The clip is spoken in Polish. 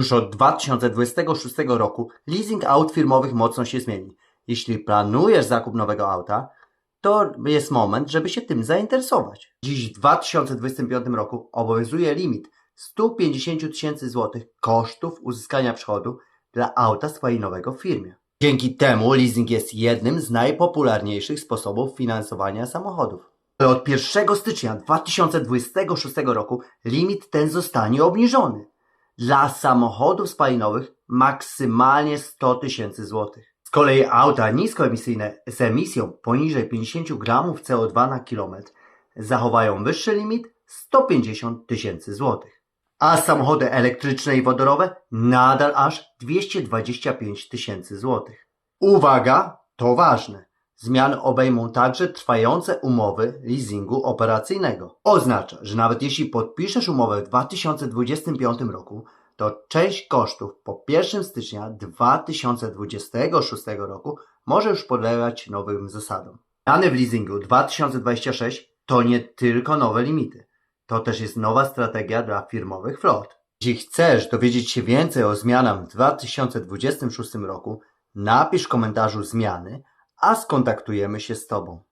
Już od 2026 roku leasing aut firmowych mocno się zmieni. Jeśli planujesz zakup nowego auta, to jest moment, żeby się tym zainteresować. Dziś w 2025 roku obowiązuje limit 150 tysięcy złotych kosztów uzyskania przychodu dla auta spalinowego w firmie. Dzięki temu leasing jest jednym z najpopularniejszych sposobów finansowania samochodów. Ale od 1 stycznia 2026 roku limit ten zostanie obniżony. Dla samochodów spalinowych maksymalnie 100 tysięcy złotych. Z kolei auta niskoemisyjne z emisją poniżej 50 gramów CO2 na kilometr zachowają wyższy limit 150 tysięcy złotych. A samochody elektryczne i wodorowe nadal aż 225 tysięcy złotych. Uwaga, to ważne. Zmiany obejmą także trwające umowy leasingu operacyjnego. Oznacza, że nawet jeśli podpiszesz umowę w 2025 roku, to część kosztów po 1 stycznia 2026 roku może już podlegać nowym zasadom. Zmiany w leasingu 2026 to nie tylko nowe limity. To też jest nowa strategia dla firmowych flot. Jeśli chcesz dowiedzieć się więcej o zmianach w 2026 roku, napisz w komentarzu zmiany, a skontaktujemy się z Tobą.